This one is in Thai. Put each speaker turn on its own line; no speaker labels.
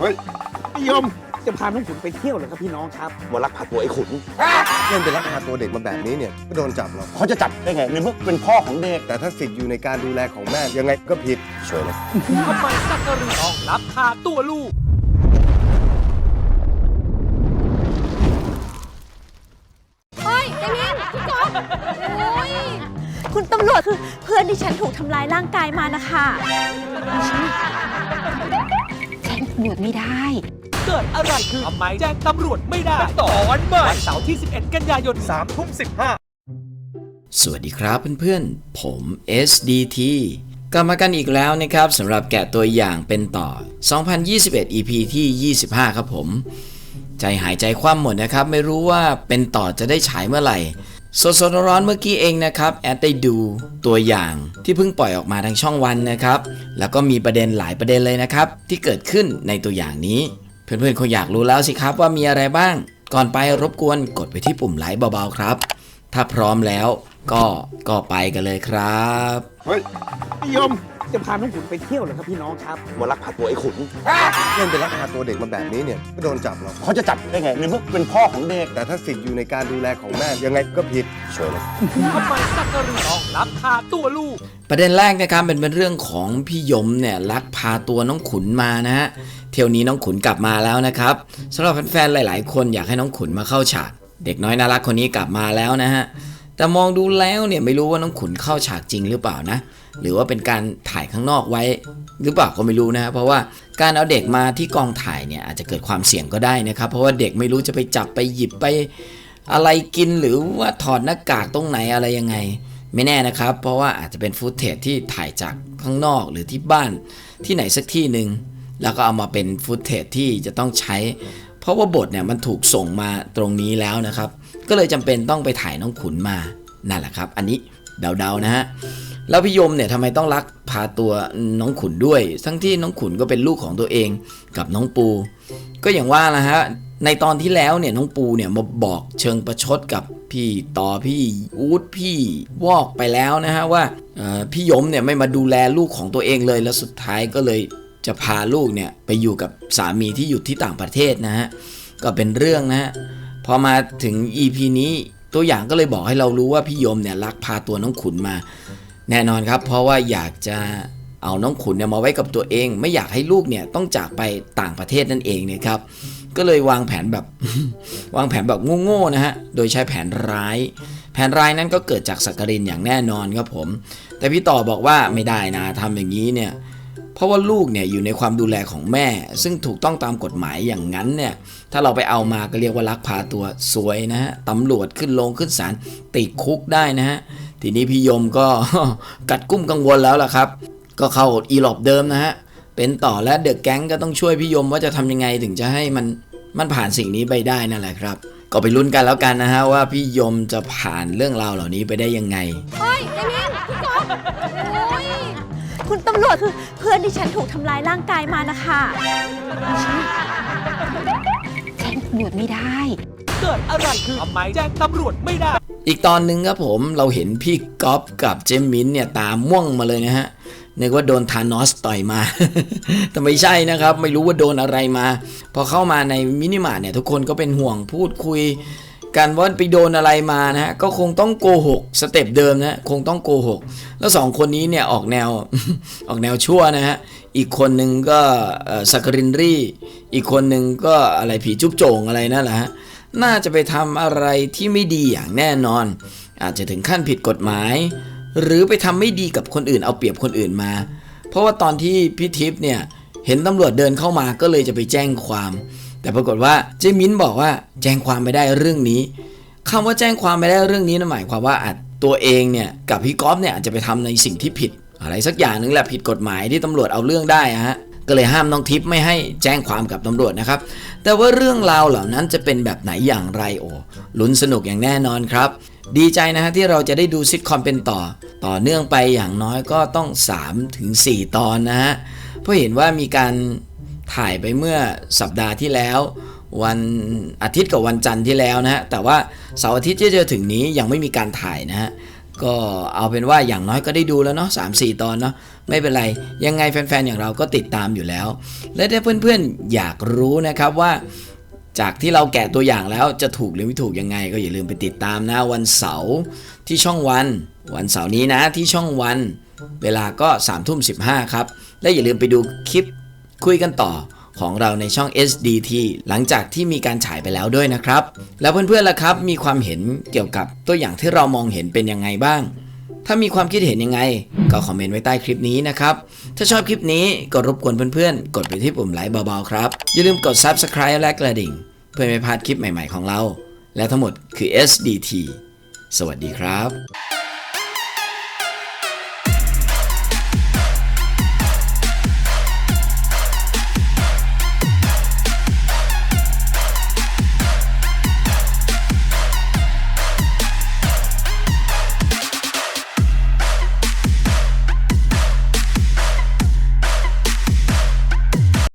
เฮ้ยพี่ยม
จะพาน้องขุนไปเที่ยวเหรอครับพี่น้องครับ
มาลักพาตัวไอ้ขุน
เล่นเป็นลักพาตัวเด็กมาแบบนี้เนี่ยก็โดนจับหรอก
เขาจะจับได้ไงในเมื่อเป็นพ่อของเด็ก
แต่ถ้าสิทธิ์อยู่ในการดูแลของแม่ยังไงก็ผิด
ช่วยนะ
ทำไมสักกะรีต้องรับพาตัวลูก
เฮ้ยเจมินพี่ก๊อฟโอ้ยคุณตำรวจคือเพื่อนที่ฉันถูกทำร้ายร่างกายมานะคะ แจ้งตำรวจไม่ได้
เกิดอะไรขึ้นทำไมแจ้งตำรวจไม่ได้ตอนใหม่วันเสาร์ที่ 11 กันยายน3ทุ่ม15
สวัสดีครับเพื่อนๆ ผม SDT กลับมากันอีกแล้วนะครับสำหรับแกะตัวอย่างเป็นต่อ 2021 EP ที่ 25 ครับผม ใจหายใจคว่ำหมดนะครับ ไม่รู้ว่าเป็นต่อจะได้ฉายเมื่อไหร่ สดๆร้อนเมื่อกี้เองนะครับแอดได้ดูตัวอย่างที่เพิ่งปล่อยออกมาทางช่องวันนะครับ แล้วก็มีประเด็นหลายประเด็นเลยนะครับ ที่เกิดขึ้นในตัวอย่างนี้ เพื่อนๆคงอยากรู้แล้วสิครับว่ามีอะไรบ้าง ก่อนไปรบกวนกดไปที่ปุ่มไลค์เบาๆครับ ถ้าพร้อมแล้วก็ก็ไปกันเลยครับ
เฮ้ย
ยม จะพาน้องขุนไปเที่ยวเหรอครับพี่น้องครับ
มาลักพาตัวไอ้ขุน
เล่นเป็นลักพาตัวเด็กมาแบบนี้เนี่ยก็โดนจับหรอก
เขาจะจับได้ไงในเมื่อเป็นพ่อของเด็ก
แต่ถ้าสิทธิ์อยู่ในการดูแลของแม่ยังไงก็ผิด
ช่วยนะ
ทำไมสักกะรีต้องรับพาตัวลูก
ประเด็นแรกนะครับเป็นเป็นเรื่องของพี่ยมเนี่ยลักพาตัวน้องขุนมานะฮะเที่ยวนี้น้องขุนกลับมาแล้วนะครับสำหรับแฟนๆหลาย ๆ คนอยากให้น้องขุนมาเข้าฉากเด็กน้อยน่ารักคนนี้กลับมาแล้วนะฮะแต่มองดูแล้วเนี่ยไม่รู้ว่าน้องขุนเข้าฉากจริงหรือเปล่านะ หรือว่าเป็นการถ่ายข้างนอกไว้ หรือเปล่าก็ไม่รู้นะเพราะว่าการเอาเด็กมาที่กองถ่ายเนี่ยอาจจะเกิดความเสี่ยงก็ได้นะครับ เพราะว่าเด็กไม่รู้จะไปจับไปหยิบไปอะไรกินหรือว่าถอดหน้ากากตรงไหนอะไรยังไง ไม่แน่นะครับ เพราะว่าอาจจะเป็นฟุตเทจที่ถ่ายจากข้างนอกหรือที่บ้านที่ไหนสักที่หนึ่งแล้วก็เอามาเป็นฟุตเทจที่จะต้องใช้ เพราะว่าบทเนี่ยมันถูกส่งมาตรงนี้แล้วนะครับ ก็เลยจำเป็นต้องไปถ่ายน้องขุนมานั่นแหละครับ อันนี้ เดาๆนะฮะแล้วพี่ยมเนี่ยทำไมต้องรักพาตัวน้องขุนด้วย ทั้งที่น้องขุนก็เป็นลูกของตัวเองกับน้องปู ก็อย่างว่านะฮะในตอนที่แล้วเนี่ยน้องปูเนี่ยมาบอกเชิงประชดกับพี่ต่อพี่อูดพี่วอกไปแล้วนะฮะว่าพี่ยมเนี่ยไม่มาดูแลลูกของตัวเองเลยแล้วสุดท้ายก็เลยจะพาลูกเนี่ยไปอยู่กับสามีที่อยู่ที่ต่างประเทศนะฮะก็เป็นเรื่องนะฮะพอมาถึง EP นี้ ตัวอย่างก็เลยบอกให้เรารู้ว่าพี่ยมเนี่ยลักพาตัวน้องขุนมา แน่นอนครับ เพราะว่าอยากจะเอาน้องขุนเนี่ยมาไว้กับตัวเอง ไม่อยากให้ลูกเนี่ยต้องจากไปต่างประเทศนั่นเองเนี่ยครับ ก็เลยวางแผนแบบ วางแผนแบบโง่ๆนะฮะโดยใช้แผนร้าย แผนร้ายนั้นก็เกิดจากสักกรินอย่างแน่นอนครับผม แต่พี่ต่อบอกว่าไม่ได้นะทำอย่างนี้เนี่ย ราะว่าลูกเนี่ยอยู่ในความดูแลของแม่ ซึ่งถูกต้องตามกฎหมายอย่างนั้นเนี่ยถ้าเราไปเอามาก็เรียกว่าลักพาตัวสวยนะฮะตำรวจขึ้นลงขึ้นศาลติดคุกได้นะฮะทีนี้พี่ยมก็กัดกุ้มกังวลแล้วล่ะครับ ก็เข้าอีหลอบเดิมนะฮะเป็นต่อและเดอะแก๊งก็ต้องช่วยพี่ยมว่าจะทำยังไงถึงจะให้มันมันผ่านสิ่งนี้ไปได้นั่นแหละครับ ก็ไปลุ้นกันแล้วกันนะฮะว่าพี่ยมจะผ่านเรื่องราวเหล่านี้ไปได้ยังไง
เฮ้ยเจมินพี่ก๊อฟโอ้ย คุณตำรวจคือเพื่อนที่ฉันถูกทำร้ายร่างกายมานะคะแจ้งตำรวจไม่ได้
เกิดอะไรขึ้นทำไมแจ้งตำรวจไม่ได้
อีกตอนหนึ่งครับผมเราเห็นพี่ก๊อฟกับเจมมินเนี่ยตาม่วงมาเลยนะฮะนึกว่าโดนธานอสต่อยมา แต่ไม่ใช่นะครับ ไม่รู้ว่าโดนอะไรมา พอเข้ามาในมินิมาร์ทเนี่ยทุกคนก็เป็นห่วงพูดคุย กันว่าไปโดนอะไรมานะฮะก็คงต้องโกหกสเต็ปเดิมนะคงต้องโกหกแล้วสองคนนี้เนี่ยออกแนวออกแนวชั่วนะฮะอีกคนหนึ่งก็สักรินรี่ อีกคนหนึ่งก็อะไรผีจุ๊บโจงอะไรนั่นแหละฮะน่าจะไปทำอะไรที่ไม่ดีอย่างแน่นอน อาจจะถึงขั้นผิดกฎหมาย หรือไปทำไม่ดีกับคนอื่นเอาเปรียบคนอื่นมา เพราะว่าตอนที่พี่ทิพย์เนี่ยเห็นตำรวจเดินเข้ามาก็เลยจะไปแจ้งความ แต่ปรากฏว่าเจมินบอกว่าแจ้งความไม่ได้เรื่องนี้คำว่าแจ้งความไม่ได้เรื่องนี้นะหมายความว่าอาจตัวเองเนี่ยกับพี่ก๊อฟเนี่ยอาจจะไปทำในสิ่งที่ผิด อะไรสักอย่างหนึงแหละผิดกฎหมายที่ตำรวจเอาเรื่องได้ฮะก็เลยห้ามน้องทิพย์ไม่ให้แจ้งความกับตำรวจนะครับ แต่ว่าเรื่องราวเหล่านั้นจะเป็นแบบไหนอย่างไรโอ้ลุ้นสนุกอย่างแน่นอนครับ ดีใจนะฮะที่เราจะได้ดูซิทคอมเป็นต่อ ต่อเนื่องไปอย่างน้อยก็ต้อง 3-4ถึง4ตอนนะฮะ เพราะเห็นว่ามีการ ถ่ายไปเมื่อสัปดาห์ที่แล้ว วันอาทิตย์กับวันจันทร์ที่แล้วนะฮะ แต่ว่าเสาร์อาทิตย์ที่จะถึงนี้ยังไม่มีการถ่ายนะฮะ ก็เอาเป็นว่าอย่างน้อยก็ได้ดูแล้วเนาะสามสี่ตอนเนาะ ไม่เป็นไร ยังไงแฟนๆ อย่างเราก็ติดตามอยู่แล้ว และถ้าเพื่อนๆ อยากรู้นะครับว่าจากที่เราแกะตัวอย่างแล้วจะถูกหรือไม่ถูกยังไง ก็อย่าลืมไปติดตามนะวันเสาร์ที่ช่องวัน วันเสาร์นี้นะที่ช่องวัน เวลาก็3ามทุ่มสิครับ และอย่าลืมไปดูคลิป คุยกันต่อของเราในช่อง SDT หลังจากที่มีการฉายไปแล้วด้วยนะครับ แล้วเพื่อนๆล่ะครับ มีความเห็นเกี่ยวกับตัวอย่างที่เรามองเห็นเป็นยังไงบ้าง ถ้ามีความคิดเห็นยังไง ก็คอมเมนต์ไว้ใต้คลิปนี้นะครับ ถ้าชอบคลิปนี้ก็รบกวนเพื่อนๆ กดไปที่ปุ่มไลค์เบาๆครับ อย่าลืมกด Subscribe และกระดิ่ง เพื่อไม่พลาดคลิปใหม่ๆของเรา และทั้งหมดคือ SDT สวัสดีครับ